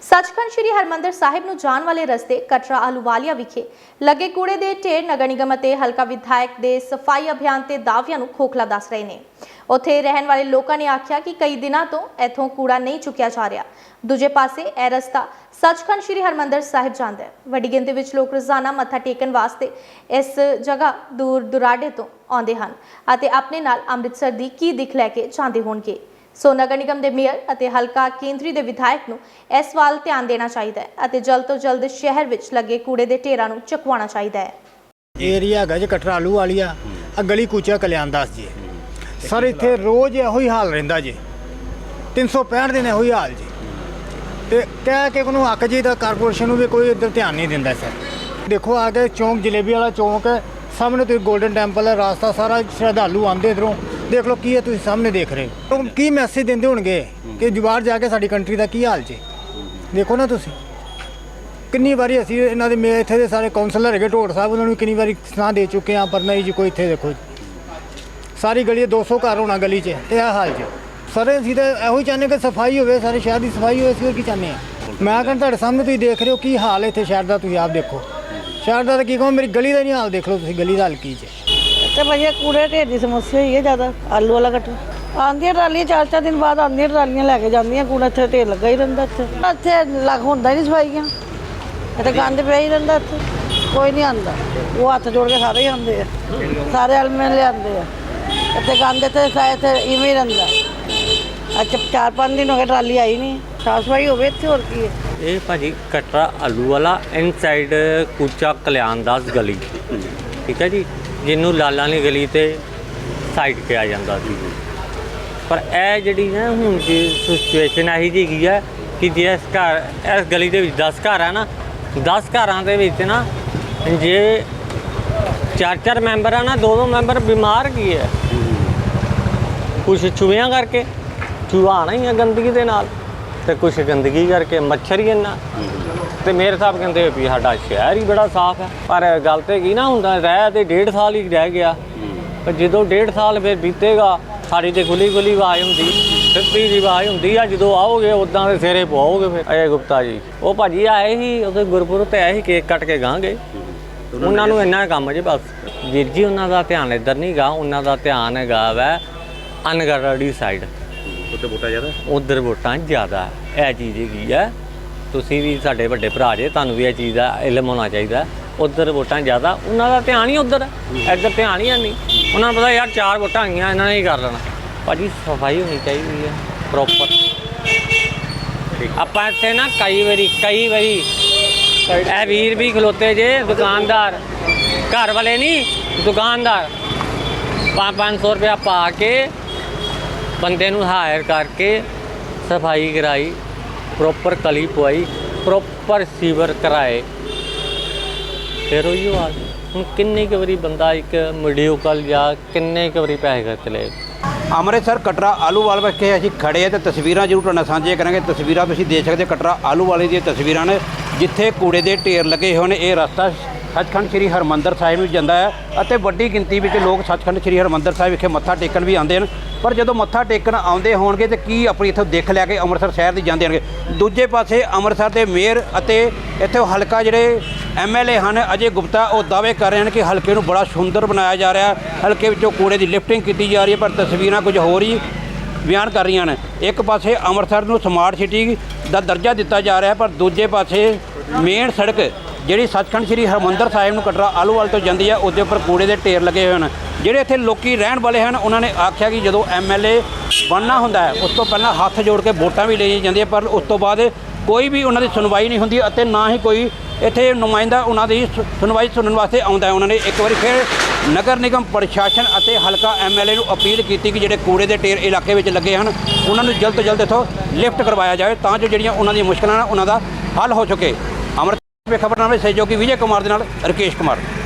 ਸੱਚਖੰਡ ਸ੍ਰੀ ਹਰਮੰਦਰ ਸਾਹਿਬ ਨੂੰ ਜਾਣ ਵਾਲੇ ਰਸਤੇ ਕਟਰਾ ਆਲੂਵਾਲੀਆ ਵਿਖੇ ਲੱਗੇ ਕੂੜੇ ਦੇ ਢੇਰ ਨਗਰ ਨਿਗਮ ਅਤੇ ਹਲਕਾ ਵਿਧਾਇਕ ਦੇ ਸਫ਼ਾਈ ਅਭਿਆਨ ਤੇ ਦਾਅਵਿਆਂ ਨੂੰ ਖੋਖਲਾ ਦੱਸ ਰਹੇ ਨੇ। ਉੱਥੇ ਰਹਿਣ ਵਾਲੇ ਲੋਕਾਂ ਨੇ ਆਖਿਆ ਕਿ ਕਈ ਦਿਨਾਂ ਤੋਂ ਇੱਥੋਂ ਕੂੜਾ ਨਹੀਂ ਚੁੱਕਿਆ ਜਾ ਰਿਹਾ। ਦੂਜੇ ਪਾਸੇ ਇਹ ਰਸਤਾ ਸੱਚਖੰਡ ਸ੍ਰੀ ਹਰਮੰਦਰ ਸਾਹਿਬ ਜਾਂਦਾ ਹੈ। ਵੱਡੀ ਗਿਣਤੀ ਵਿੱਚ ਲੋਕ ਰੋਜ਼ਾਨਾ ਮੱਥਾ ਟੇਕਣ ਵਾਸਤੇ ਇਸ ਜਗ੍ਹਾ ਦੂਰ ਦੁਰਾਡੇ ਤੋਂ ਆਉਂਦੇ ਹਨ ਅਤੇ ਆਪਣੇ ਨਾਲ ਅੰਮ੍ਰਿਤਸਰ ਦੀ ਕੀ ਦਿਖ ਲੈ ਕੇ ਜਾਂਦੇ ਹੋਣਗੇ। ਸੋ ਨਗਰ ਨਿਗਮ ਦੇ ਮੇਅਰ ਅਤੇ ਹਲਕਾ ਕੇਂਦਰੀ ਦੇ ਵਿਧਾਇਕ ਨੂੰ ਇਸ ਵੱਲ ਧਿਆਨ ਦੇਣਾ ਚਾਹੀਦਾ ਹੈ ਅਤੇ ਜਲਦ ਤੋਂ ਜਲਦ ਸ਼ਹਿਰ ਵਿੱਚ ਲੱਗੇ ਕੂੜੇ ਦੇ ਢੇਰਾਂ ਨੂੰ ਚੁਕਵਾਉਣਾ ਚਾਹੀਦਾ ਹੈ। ਏਰੀਆ ਹੈਗਾ ਜੀ ਕਟਰਾ ਵਾਲੀ ਵਾਲੀਆ ਆ ਗਲੀ ਕੂਚਾ ਕਲਿਆਣਦਾਸ ਜੀ। ਸਰ, ਇੱਥੇ ਰੋਜ਼ ਇਹੋ ਹੀ ਹਾਲ ਰਹਿੰਦਾ ਜੀ। 365 ਦਿਨ ਇਹੋ ਹੀ ਹਾਲ ਜੀ। ਤੇ ਕਹਿ ਕੇ ਉਹਨੂੰ ਅੱਕ ਜੀ ਦਾ ਕਾਰਪੋਰੇਸ਼ਨ ਨੂੰ ਵੀ ਕੋਈ ਇੱਧਰ ਧਿਆਨ ਨਹੀਂ ਦਿੰਦਾ ਸਰ। ਦੇਖੋ, ਆ ਕੇ ਚੌਂਕ ਜਲੇਬੀ ਵਾਲਾ ਚੌਂਕ ਹੈ। ਸਾਹਮਣੇ ਤੁਸੀਂ 골ਡਨ ਟੈਂਪਲ ਹੈ, ਰਾਸਤਾ ਸਾਰਾ ਸ਼ਰਧਾਲੂ ਆਉਂਦੇ ਇਧਰੋਂ। ਦੇਖ ਲਓ ਕੀ ਹੈ ਤੁਸੀਂ ਸਾਹਮਣੇ ਦੇਖ ਰਹੇ ਹੋ। ਉਹ ਕੀ ਮੈਸੇਜ ਦਿੰਦੇ ਹੋਣਗੇ ਕਿ ਜਵਾਰ ਜਾ ਕੇ ਸਾਡੀ ਕੰਟਰੀ ਦਾ ਕੀ ਹਾਲ ਜੀ? ਦੇਖੋ ਨਾ ਤੁਸੀਂ। ਕਿੰਨੀ ਵਾਰੀ ਅਸੀਂ ਇਹਨਾਂ ਦੇ ਮੇ ਇੱਥੇ ਦੇ ਸਾਰੇ ਕਾਉਂਸਲਰ ਹੈਗੇ, ਢੋੜ ਸਾਹਿਬ, ਉਹਨਾਂ ਨੂੰ ਕਿੰਨੀ ਵਾਰੀ ਸੁਣਾ ਦੇ ਚੁੱਕੇ ਆ ਪਰ ਨਹੀਂ ਜੀ, ਕੋਈ ਇੱਥੇ ਦੇਖੋ ਸਾਰੀ ਗਲੀ 200 ਘਰ ਹੋਣਾ ਗਲੀ 'ਚ ਤੇ ਇਹ ਹਾਲ 'ਚ ਸਰ ਅਸੀਂ ਤਾਂ ਇਹੋ ਹੀ ਚਾਹੁੰਦੇ ਕਿ ਸਫ਼ਾਈ ਹੋਵੇ, ਸਾਰੇ ਸ਼ਹਿਰ ਦੀ ਸਫ਼ਾਈ ਹੋਵੇ, ਅਸੀਂ ਹੋਰ ਕੀ ਚਾਹੁੰਦੇ ਆ ਮੈਂ ਕਹਿੰਦਾ ਤੁਹਾਡੇ ਸਾਹਮਣੇ ਤੁਸੀਂ ਦੇਖ ਰਹੇ ਹੋ ਕੀ ਹਾਲ ਹੈ ਇੱਥੇ ਸ਼ਹਿਰ ਦਾ, ਤੁਸੀਂ ਆਪ ਦੇਖੋ। ਸ਼ਹਿਰ ਦਾ ਤਾਂ ਕੀ ਕਹੋ, ਮੇਰੀ ਗਲੀ ਦਾ ਨਹੀਂ ਹਾਲ ਦੇਖ ਲਓ ਤੁਸੀਂ, ਗਲੀ ਦਾ ਹਾਲ ਕੀ 'ਚ ਤੇ ਭਾਜੀ ਕੂੜੇ ਢੇਰ ਦੀ ਸਮੱਸਿਆ ਹੀ ਹੈ ਜ਼ਿਆਦਾ, ਆਲੂ ਵਾਲਾ ਕੱਟ ਆਂਦੀਆਂ ਟਰਾਲੀਆਂ, ਚਾਰ ਚਾਰ ਦਿਨ ਬਾਅਦ ਆਂਦੀਆਂ ਟਰਾਲੀਆਂ ਲੈ ਕੇ ਜਾਂਦੀਆਂ, ਕੂੜਾ ਇੱਥੇ ਢੇਰ ਲੱਗਾ ਹੀ ਰਹਿੰਦਾ ਇੱਥੇ। ਇੱਥੇ ਲੱਗ ਹੁੰਦਾ ਹੀ ਨਹੀਂ ਸਫਾਈਆਂ। ਇੱਥੇ ਗੰਦ ਪਿਆ ਹੀ ਰਹਿੰਦਾ ਇੱਥੇ। ਕੋਈ ਨਹੀਂ ਆਂਦਾ ਉਹ ਹੱਥ ਜੋੜ ਕੇ ਸਾਰੇ ਹੀ ਆਉਂਦੇ ਆ। ਸਾਰੇ ਅਲਮੇ ਲਿਆਂਦੇ ਆ। ਇੱਥੇ ਗੰਦ ਇੱਥੇ ਸਾ- ਇਵੇਂ ਹੀ ਰਹਿੰਦਾ। ਅੱਛਾ ਚਾਰ ਪੰਜ ਦਿਨ ਹੋ ਗਏ ਟਰਾਲੀ ਆਈ ਨਹੀਂ। ਸਾਫ਼ ਸਫ਼ਾਈ ਹੋਵੇ ਇੱਥੇ, ਹੋਰ ਕੀ ਹੈ? ਇਹ ਭਾਜੀ ਕਟਰਾ ਆਲੂ ਵਾਲਾ ਇਨਸਾਈਡ ਕੂਚਾ ਕਲਿਆਣਦਾਸ ਗਲੀ। ਠੀਕ ਹੈ ਜੀ? ਜਿਹਨੂੰ ਲਾਲਾਂ ਵਾਲੀ ਗਲੀ ਤੇ ਸਾਈਡ ਕਿਹਾ ਜਾਂਦਾ ਸੀ। ਪਰ ਇਹ ਜਿਹੜੀ ਨਾ ਹੁਣ ਦੀ ਸਿਚੁਏਸ਼ਨ ਇਹੀ ਜਿਹੀ ਹੈਗੀ ਹੈ ਕਿ ਜਿਸ ਘਰ ਇਸ ਗਲੀ ਦੇ ਵਿੱਚ 10 ਘਰ ਆ ਨਾ 10 ਘਰਾਂ ਦੇ ਵਿੱਚ ਨਾ ਜੇ ਚਾਰ ਚਾਰ ਮੈਂਬਰ ਆ ਨਾ ਦੋ ਦੋ ਮੈਂਬਰ ਬਿਮਾਰ ਕੀ ਹੈ? ਕੁਛ ਚੂਹਿਆਂ ਕਰਕੇ ਚੂਹਾ ਆਉਣਾ ਹੀ ਹੈ ਗੰਦਗੀ ਦੇ ਨਾਲ ਤੇ ਕੁਛ ਗੰਦਗੀ ਕਰਕੇ ਮੱਛਰ ਹੀ ਇੰਨਾ। ਤੇ ਮੇਰੇ ਸਾਹਿਬ ਕਹਿੰਦੇ ਵੀ ਸਾਡਾ ਸ਼ਹਿਰ ਹੀ ਬੜਾ ਸਾਫ਼ ਹੈ। ਪਰ ਗੱਲ ਤੇ ਕੀ ਨਾ ਹੁੰਦਾ ਰਹਿ ਤੇ ਡੇਢ ਸਾਲ ਹੀ ਰਹਿ ਗਿਆ। ਪਰ ਜਦੋਂ ਡੇਢ ਸਾਲ ਫਿਰ ਬੀਤੇਗਾ ਸਾਡੀ ਤੇ ਖੁੱਲੀ ਖੁੱਲੀ ਆਵਾਜ਼ ਹੁੰਦੀ ਸਿੱਧੀ ਦੀ ਆਵਾਜ਼ ਹੁੰਦੀ ਆ ਜਦੋਂ ਆਓਗੇ ਉਦਾਂ ਦੇ ਸਿਰੇ ਪਵਾਓਗੇ ਫਿਰ। ਅਜੇ ਗੁਪਤਾ ਜੀ ਉਹ ਭਾਜੀ ਆਏ ਸੀ ਉਹਦੇ ਗੁਰਪੁਰਬ ਤੇ ਆਏ ਸੀ ਕੇਕ ਕੱਟ ਕੇ ਗਾਂਗੇ। ਉਹਨਾਂ ਨੂੰ ਇੰਨਾ ਕੰਮ ਜੇ ਬਸ। ਵੀਰ ਜੀ ਉਹਨਾਂ ਦਾ ਧਿਆਨ ਇੱਧਰ ਨਹੀਂ ਗਾ ਉਹਨਾਂ ਦਾ ਧਿਆਨ ਹੈਗਾ ਵੈ ਅਨਗੜੜੀ ਸਾਈਡ ਉੱਤੇ ਵੋਟਾਂ ਜ਼ਿਆਦਾ? ਉਧਰ ਵੋਟਾਂ ਜ਼ਿਆਦਾ। ਇਹ ਚੀਜ਼ ਹੈਗੀ ਹੈ ਤੁਸੀਂ ਵੀ ਸਾਡੇ ਵੱਡੇ ਭਰਾ ਜੇ, ਤੁਹਾਨੂੰ ਵੀ ਇਹ ਚੀਜ਼ ਦਾ ਇਲਮ ਹੋਣਾ ਚਾਹੀਦਾ। ਉਧਰ ਵੋਟਾਂ ਜ਼ਿਆਦਾ, ਉਹਨਾਂ ਦਾ ਧਿਆਨ ਹੀ ਉਧਰ ਇੱਧਰ ਧਿਆਨ ਹੀ ਹੈ ਨਹੀਂ। ਉਹਨਾਂ ਨੂੰ ਪਤਾ ਯਾਰ, ਚਾਰ ਵੋਟਾਂ ਆਈਆਂ, ਇਹਨਾਂ ਨੇ ਹੀ ਕਰ ਲੈਣਾ। ਭਾਜੀ, ਸਫ਼ਾਈ ਹੋਣੀ ਚਾਹੀਦੀ ਹੈ ਪ੍ਰੋਪਰ ਆਪਾਂ ਇੱਥੇ ਨਾ ਕਈ ਵਾਰੀ ਕਈ ਵਾਰੀ, ਇਹ ਵੀਰ ਵੀ ਖਲੋਤੇ ਜੇ, ਦੁਕਾਨਦਾਰ। ਘਰ ਵਾਲੇ ਨਹੀਂ ਦੁਕਾਨਦਾਰ। 5-500 ਰੁਪਇਆ ਪਾ ਕੇ, ਬੰਦੇ ਨੂੰ ਹਾਇਰ ਕਰਕੇ ਸਫ਼ਾਈ ਕਰਾਈ। ਪ੍ਰੋਪਰ ਕਲੀ ਪਵਾਈ ਪ੍ਰੋਪਰ ਸੀਵਰ ਕਰਾਏ। ਫਿਰ ਉਹੀ ਹਾਲ ਹੁਣ ਕਿੰਨੇ ਕੁ ਵਾਰੀ ਬੰਦਾ ਇੱਕ ਵੀਡੀਓ ਕਾਲ ਜਾਂ ਕਿੰਨੇ ਕੁ ਵਾਰੀ ਪੈਸੇ ਖਰਚ ਲਏ? ਅੰਮ੍ਰਿਤਸਰ ਕਟਰਾ ਆਲੂਵਾਲ ਵਿਖੇ ਅਸੀਂ ਖੜੇ ਆ ਤੇ ਤਸਵੀਰਾਂ ਜ਼ਰੂਰ ਤੁਹਾਡੇ ਨਾਲ ਸਾਂਝੀਆਂ ਕਰਾਂਗੇ। ਤਸਵੀਰਾਂ ਤੁਸੀਂ ਦੇਖ ਸਕਦੇ ਕਟਰਾ ਆਲੂ ਵਾਲੇ ਦੀਆਂ ਤਸਵੀਰਾਂ ਨੇ, ਜਿੱਥੇ ਕੂੜੇ ਦੇ ਢੇਰ ਲੱਗੇ ਹੋਏ ਨੇ। ਇਹ ਰਸਤਾ ਸੱਚਖੰਡ ਸ੍ਰੀ ਹਰਮੰਦਰ ਸਾਹਿਬ ਨੂੰ ਜਾਂਦਾ ਹੈ ਅਤੇ ਵੱਡੀ ਗਿਣਤੀ ਵਿੱਚ ਲੋਕ ਸੱਚਖੰਡ ਸ੍ਰੀ ਹਰਮੰਦਰ ਸਾਹਿਬ ਵਿਖੇ ਮੱਥਾ ਟੇਕਣ ਵੀ ਆਉਂਦੇ ਹਨ। ਪਰ ਜਦੋਂ ਮੱਥਾ ਟੇਕਣ ਆਉਂਦੇ ਹੋਣਗੇ ਤੇ ਕੀ ਆਪਣੀ ਇੱਥੋਂ ਦੇਖ ਲਿਆ ਕੇ ਅੰਮ੍ਰਿਤਸਰ ਸ਼ਹਿਰ ਦੀ ਜਾਂਦੇ ਹੋਣਗੇ? ਦੂਜੇ ਪਾਸੇ ਅੰਮ੍ਰਿਤਸਰ ਦੇ ਮੇਅਰ ਅਤੇ ਇੱਥੇ ਹਲਕਾ ਜਿਹੜੇ ਐਮਐਲਏ ਹਨ, ਅਜੇ ਗੁਪਤਾ ਉਹ ਦਾਅਵੇ ਕਰ ਰਹੇ ਹਨ ਕਿ ਹਲਕੇ ਨੂੰ ਬੜਾ ਸੁੰਦਰ ਬਣਾਇਆ ਜਾ ਰਿਹਾ ਹੈ। ਹਲਕੇ ਵਿੱਚੋਂ ਕੂੜੇ ਦੀ ਲਿਫਟਿੰਗ ਕੀਤੀ ਜਾ ਰਹੀ ਹੈ, ਪਰ ਤਸਵੀਰਾਂ ਕੁਝ ਹੋਰ ਹੀ ਬਿਆਨ ਕਰ ਰਹੀਆਂ ਨੇ। ਇੱਕ ਪਾਸੇ ਅੰਮ੍ਰਿਤਸਰ ਨੂੰ ਸਮਾਰਟ ਸਿਟੀ ਦਾ ਦਰਜਾ ਦਿੱਤਾ ਜਾ ਰਿਹਾ ਪਰ ਦੂਜੇ ਪਾਸੇ ਮੇਨ ਸੜਕ ਜਿਹੜੀ ਸੱਚਖੰਡ ਸ੍ਰੀ ਹਰਮੰਦਰ ਸਾਹਿਬ ਨੂੰ ਕਟਰਾ ਆਲੂਵਾਲ ਤੋਂ ਜਾਂਦੀ ਹੈ, ਉਹਦੇ ਉੱਪਰ ਕੂੜੇ ਦੇ ਢੇਰ ਲੱਗੇ ਹੋਏ ਹਨ। ਜਿਹੜੇ ਇੱਥੇ ਲੋਕੀ ਰਹਿਣ ਵਾਲੇ ਹਨ, ਉਹਨਾਂ ਨੇ ਆਖਿਆ ਕਿ ਜਦੋਂ ਐਮਐਲਏ ਬਣਨਾ ਹੁੰਦਾ ਹੈ, ਉਸ ਤੋਂ ਪਹਿਲਾਂ ਹੱਥ ਜੋੜ ਕੇ ਵੋਟਾਂ ਵੀ ਲਈਆਂ ਜਾਂਦੀਆਂ, ਪਰ ਉਸ ਤੋਂ ਬਾਅਦ ਕੋਈ ਵੀ ਉਹਨਾਂ ਦੀ ਸੁਣਵਾਈ ਨਹੀਂ ਹੁੰਦੀ ਅਤੇ ਨਾ ਹੀ ਕੋਈ ਇੱਥੇ ਨੁਮਾਇੰਦਾ ਉਹਨਾਂ ਦੀ ਸੁ- ਸੁਣਵਾਈ ਸੁਣਨ ਵਾਸਤੇ ਆਉਂਦਾ ਹੈ। ਉਹਨਾਂ ਨੇ ਇੱਕ ਵਾਰੀ ਫਿਰ ਨਗਰ ਨਿਗਮ ਪ੍ਰਸ਼ਾਸਨ ਅਤੇ ਹਲਕਾ ਐਮਐਲਏ ਨੂੰ ਅਪੀਲ ਕੀਤੀ ਕਿ ਜਿਹੜੇ ਕੂੜੇ ਦੇ ਢੇਰ ਇਲਾਕੇ ਵਿੱਚ ਲੱਗੇ ਹਨ, ਉਹਨਾਂ ਨੂੰ ਜਲਦ ਤੋਂ ਜਲਦ ਇੱਥੋਂ ਲਿਫਟ ਕਰਵਾਇਆ ਜਾਵੇ, ਤਾਂ ਜੋ ਜਿਹੜੀਆਂ ਉਹਨਾਂ ਦੀਆਂ ਮੁਸ਼ਕਲਾਂ ਹਨ, ਉਹਨਾਂ ਦਾ ਹੱਲ ਹੋ ਸਕੇ। ਖਬਰਨਾਮੇ ਸਹਿਯੋਗੀ ਵਿਜੇ ਕੁਮਾਰ ਦੇ ਨਾਲ ਰਕੇਸ਼ ਕੁਮਾਰ।